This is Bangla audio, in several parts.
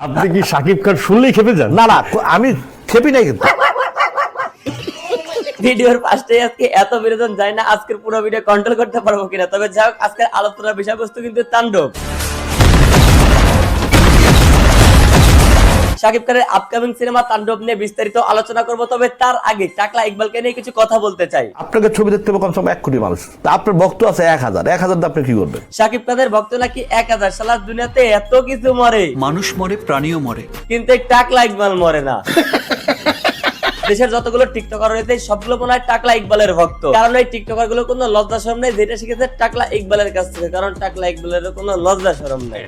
আপনি কি সাকিব খান শুনলেই খেপে যান? না না আমি খেপি নাই কিন্তু। ভিডিওর ফার্স্টে আজকে এত বিনোদন যায় না আজকের পুরো ভিডিও কন্ট্রোল করতে পারব কিনা? তবে যাই হোক আজকের আলোচনার বিষয়বস্তু কিন্তু তাণ্ডব। শাকিব খানের আপকামিং সিনেমা তাণ্ডব নিয়ে বিস্তারিত আলোচনা করব তবে তার আগে টাকলা ইকবালকে নিয়ে কিছু কথা বলতে চাই। আপনাকে ছবি দেখতে হবে কমসে কম এক কোটি মানুষ। তা আপনার ভক্ত আছে এক হাজার। এক হাজার আপনি কি করবেন? শাকিব খানের ভক্ত নাকি এক হাজার? সালার দুনিয়াতে এত কিছু মরে। মানুষ মরে প্রাণীও মরে। কিন্তু এই টাকলা ইকবাল মরে না। দেশের যতগুলো টিকটকার রয়েছে সবগুলো মনে হয় টাকলা ইকবালের ভক্ত। কারণ এই টিকটকারগুলো কোনো লজ্জা শরম নেই যেটা শিখেছে টাকলা ইকবালের কাছ থেকে। কারণ টাকলা ইকবালের কোনো লজ্জা শরম নেই।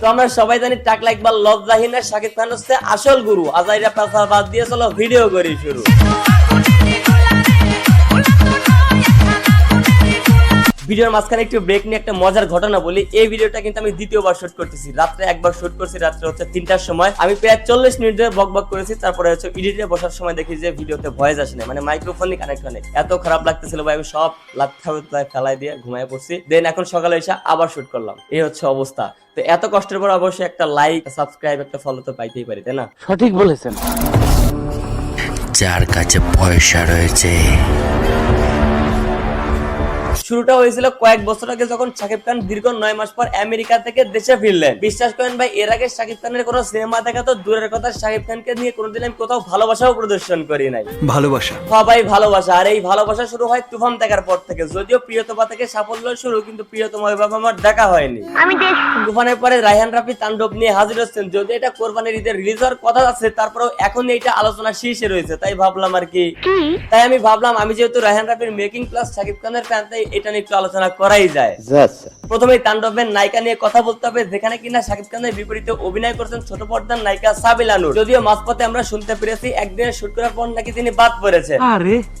তো আমরা সবাই জানি টাকলা বা লজ্জাহীন আর শাকিব খান হচ্ছে আসল গুরু। আজাইরা পাশা বাদ দিয়ে চলো ভিডিও করি শুরু। ভিডিওর মাঝখানে একটু ব্রেক নিয়ে একটা মজার ঘটনা বলি। এই ভিডিওটা কিন্তু আমি দ্বিতীয়বার শুট করতেছি। রাত্রে একবার শুট করছি রাত্রে হচ্ছে তিনটার সময়। আমি প্রায় চল্লিশ মিনিট ধরে বক বক করেছি তারপরে হচ্ছে এডিটে বসার সময় দেখি যে ভিডিওতে ভয়েস আসে না মানে মাইক্রোফোনই কানেক্ট হয়। এত খারাপ লাগতেছিল ভাই আমি সব লাথা ফেলাই দিয়ে ঘুমায় পড়ছি। দেন এখন সকালে এসে আবার শুট করলাম। এই হচ্ছে অবস্থা। তো এত কষ্টের পর অবশ্যই একটা লাইক সাবস্ক্রাইব একটা ফলো তো পাইতেই পারি তাই না? সঠিক বলেছেন। যার কাছে পয়সা রয়েছে শুরুটা হয়েছিল কয়েক বছর আগে যখন শাকিব খান দীর্ঘ নয় মাস পর আমেরিকা থেকে দেশে ফিরলেন। বিশ্বাস করেন ভাই এর আগে শাকিব খানের কোনো সিনেমা দেখা তো দূরের কথা শাকিব খানকে নিয়ে কোনোদিন আমি কোথাও ভালোবাসাও প্রদর্শন করি নাই। ভালোবাসা। সবাই ভালোবাসা আর এই ভালোবাসা শুরু হয় তুফান দেখার পর থেকে। যদিও প্রিয়তমা থেকে সাফল্য শুরু কিন্তু প্রিয়তমা ওইভাবে আমার দেখা হয়নি। তুফানের পরে রায়হান রাফি তাণ্ডব নিয়ে হাজির হচ্ছেন। যদি এটা কোরবানির ঈদের রিলিজ হওয়ার কথা আছে তারপরেও এখন এটা আলোচনা শীর্ষে রয়েছে তাই ভাবলাম আর কি। তাই আমি ভাবলাম আমি যেহেতু রায়হান রাফির মেকিং প্লাস শাকিব খানের ফ্যান তাই এটা নিয়ে একটু আলোচনা করাই যায় প্রথমেই তাণ্ডবের নায়িকা নিয়ে কথা বলতে হবে যেখানে কিনা শাকিব খানের বিপরীতে অভিনয় করছেন ছোট পর্দার নায়িকা সাবিলা নূর যদিও মাঝপথে আমরা শুনতে পেরেছি একদিনের শুট করার পর নাকি তিনি বাদ পড়েছে।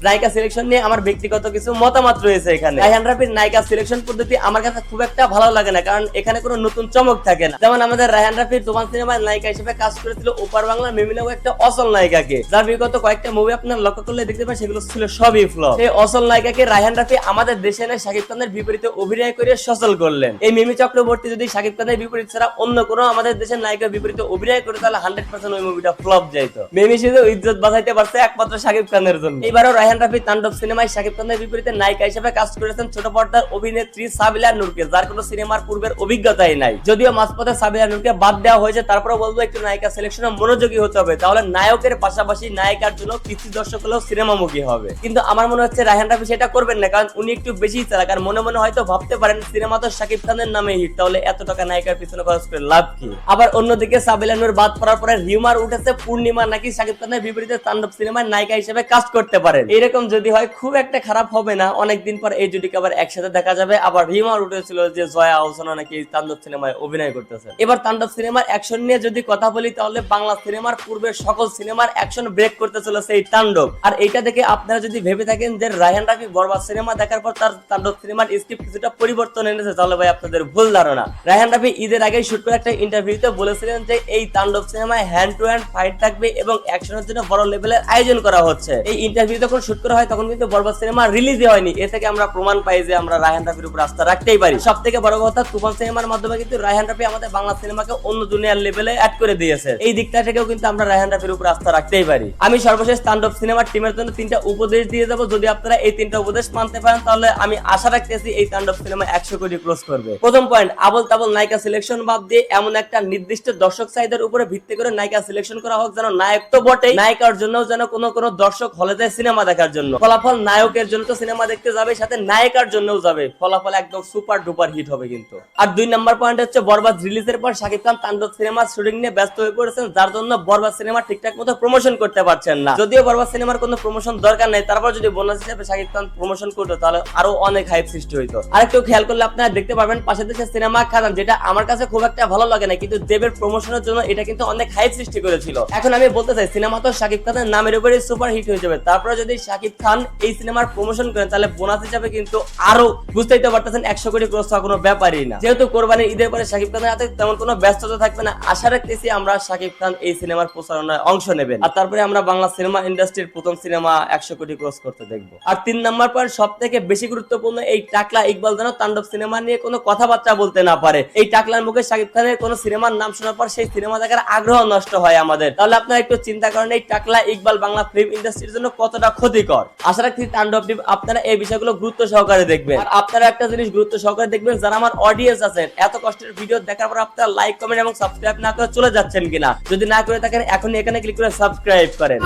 নায়িকা সিলেকশন নিয়ে আমার ব্যক্তিগত কিছু মতামত রয়েছে এখানে। রায়হান রাফির নায়িকা সিলেকশন পদ্ধতি আমার কাছে খুব একটা ভালো লাগে না কারণ এখানে কোনো নতুন চমক থাকে না। যেমন আমাদের রায়হান রাফির তোমার সিনেমায় নায়িকা হিসেবে কাজ করেছিল ওপার বাংলা মিমিনাও একটা অসল নায়িকাকে। যার বিগত কয়েকটা মুভি আপনার লক্ষ্য করলে দেখতে পাবেন সেগুলো ছিল সবই ফ্লপ এই অসল নায়িকাকে রায়হান রাফি আমাদের দেশে এনে শাকিব খানের বিপরীতে অভিনয় করে সচল করলেন। এই মিমি চক্রবর্তী যদি শাকিব খানের বিপরীত ছাড়া অন্য কোনো আমাদের দেশের নায়িকার বিপরীতে অভিনয় করে, তাহলে হান্ড্রেড পার্সেন্ট ওই মুভিটা ফ্লপ যাইতো। মিমি শুধু ইজ্জত বাঁচাইতে পারছে একমাত্র শাকিব খানের জন্য। এবারও রায়হান রাফি তাণ্ডব সিনেমায় শাকিব খানের বিপরীতে নায়িকা হিসেবে কাজ করেছেন ছোট পর্দার অভিনেত্রী সাবিলা নূরকে, যার কোনো সিনেমার পূর্বের অভিজ্ঞতাই নাই। যদিও মাঝপথে সাবিলা নূরকে বাদ দেওয়া হয়েছে তারপরে বলব একটু নায়িকা সিলেকশনে মনোযোগী হতে হবে। তাহলে নায়কের পাশাপাশি নায়িকার জন্য কিছু দর্শক হলেও সিনেমামুখী হবে। কিন্তু আমার মনে হচ্ছে রায়হান রাফি সেটা করবেন না, কারণ উনি একটু বেশি চালাক। আর মনে মনে হয়তো ভাবতে পারেন সিনেমা তো শাকিব খানের নামে হিট তাহলে এত টাকা নায়িকার পিছনে খরচ করে লাভ কি? আবার অন্যদিকে সাবিলা নূর বাদ পড়ার পরে রিউমার উঠেছে পূর্ণিমা নাকি শাকিব খানের বিপরীতে তাণ্ডব সিনেমায় নায়িকা হিসেবে কাজ করতে পারেন। এরকম যদি হয়, খুব একটা খারাপ হবে না। অনেকদিন পর এই জুটিকে আবার একসাথে দেখা যাবে। আবার রিউমার উঠেছিল যে জয়া আহসানা নাকি তাণ্ডব সিনেমায় অভিনয় করতেছে। এবার তাণ্ডব সিনেমার অ্যাকশন নিয়ে যদি কথা বলি, তাহলে বাংলা সিনেমার পূর্বের সকল সিনেমার অ্যাকশন ব্রেক করতে চলেছে এই তাণ্ডব আর এইটা দেখে আপনারা যদি ভেবে থাকেন যে রায়হান রাফি বরবাদ সিনেমা দেখার পর তার তাণ্ডব সিনেমার স্ক্রিপ্ট কিছুটা পরিবর্তন এনেছে তাহলে ভাই আপনাদের ভুল ধারণা। রায়হান রাফি ঈদের আগে শুট করে একটা ইন্টারভিউতে বলেছিলেন যে, এই তাণ্ডব সিনেমায় হ্যান্ড টু হ্যান্ড ফাইট থাকবে এবং অ্যাকশনের জন্য বড় লেভেলের আয়োজন করা হচ্ছে। এই ইন্টারভিউ যখন শুট করা হয়, তখন কিন্তু বরবাদ সিনেমা রিলিজই হয়নি। এ থেকে আমরা প্রমাণ পাই যে, আমরা রায়হান রাফির উপর আস্থা রাখতেই পারি। সব থেকে বড় কথা, তুফান সিনেমার মাধ্যমে কিন্তু রায়হান রাফি আমাদের বাংলা সিনেমাকে অন্য দুনিয়ার লেভেলে অ্যাড করে দিয়েছে। এই দিকটা থেকেও কিন্তু আমরা রায়হান রাফির উপর আস্থা রাখতেই পারি। আমি সর্বশেষ তাণ্ডব সিনেমার টিমের জন্য তিনটা উপদেশ দিয়ে যাব যদি আপনারা এই তিনটা উপদেশ মানতে পারেন, তাহলে আমি আশা রাখতেছি এই তাণ্ডব সিনেমা একশো কোটি ক্লোজ করবে। প্রথম পয়েন্ট আবল তাবল নায়িকা সিলেকশন বাদ দিয়ে এমন একটা নির্দিষ্ট দর্শক চাহিদার উপরে ভিত্তি করে নায়িকা সিলেকশন করা হোক যেন নায়ক তো বটেই, নায়িকার জন্য যেন কোনো কোনো দর্শক হলে যায় সিনেমা দেখার জন্য। ফলাফল নায়কের জন্য তো সিনেমা দেখতে যাবে, সাথে নায়িকার জন্যও যাবে। ফলাফল একদম সুপার ডুপার হিট হবে কিন্তু। আর দুই নাম্বার পয়েন্ট হচ্ছে বরবাদ রিলিজের পর শাকিব খান তাণ্ডব সিনেমার শুটিং নিয়ে ব্যস্ত হয়ে পড়েছেন, যার জন্য বরবাদ সিনেমা ঠিকঠাক মতো প্রমোশন করতে পারছেন না। যদিও বরবাদ সিনেমার কোনো প্রমোশন দরকার নেই, তারপর যদি বোনাস হিসেবে শাকিব খান প্রমোশন করতো, তাহলে আরও অনেক হাইপ সৃষ্টি হইতো। আরেকটু খেয়াল করলে আপনারা দেখতে পারবেন পাশের দেশের সিনেমা খাদান যেটা আমার কাছে খুব একটা ভালো লাগে না, কিন্তু দেবের প্রমোশনের জন্য এটা কিন্তু অনেক হাইপ সৃষ্টি করেছিল। এখন আমি বলতে চাই, সিনেমা তো শাকিব খানের নামের উপরে সুপার হিট হয়ে যাবে। তারপরে যদি শাকিব খান এই সিনেমার প্রমোশন করেন, তাহলে বোনাস হিসাবে কিন্তু আরও বুঝতেই তো পারতেছেন, একশো কোটি ক্রস হওয়া কোনো ব্যাপারই না। যেহেতু কোরবানির ঈদের পরে শাকিব খানের হাতে তেমন কোনো ব্যস্ততা থাকবে না, আশা রাখতেছি আমরা শাকিব খান এই সিনেমার প্রচারণায় অংশ নেবেন। আর তারপরে আমরা বাংলা সিনেমা ইন্ডাস্ট্রির প্রথম সিনেমা একশো কোটি ক্রস করতে দেখব। আর তিন নাম্বার পয়েন্ট সব থেকে বেশি গুরুত্বপূর্ণ এই টাকলা ইকবাল যেন তাণ্ডব সিনেমা নিয়ে কোনো কথাবার্তা বলতে না পারে। এই টাকলার মুখে শাকিব খানের কোনো সিনেমার নাম শোনার পর সেই সিনেমা দেখার আগ্রহ নষ্ট হয় আমাদের। তাহলে আপনারা একটু চিন্তা করেন, এই টাকলা ইকবাল বাংলা ফিল্ম ইন্ডাস্ট্রির জন্য কতটা ক্ষতিকর? আশা রাখছি তাণ্ডব আপনারা এই বিষয়গুলো গুরুত্ব সহকারে দেখবেন। আর আপনারা একটা জিনিস গুরুত্ব সহকারে দেখবেন, যারা আমার অডিয়েন্স আছেন, এত কষ্টের ভিডিও দেখার পর আপনারা লাইক কমেন্ট এবং সাবস্ক্রাইব না করে চলে যাচ্ছেন কিনা? যদি না করে থাকেন, এখনই এখানে ক্লিক করে সাবস্ক্রাইব করেন।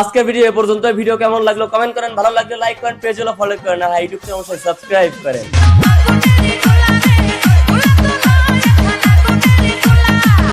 আজকের ভিডিও এ পর্যন্ত। ভিডিও কেমন লাগল? কমেন্ট করেন। ভালো লাগলে লাইক করেন পেজ হলো ফলো করেন। আর ইউটিউব চ্যানেল সাবস্ক্রাইব করেন।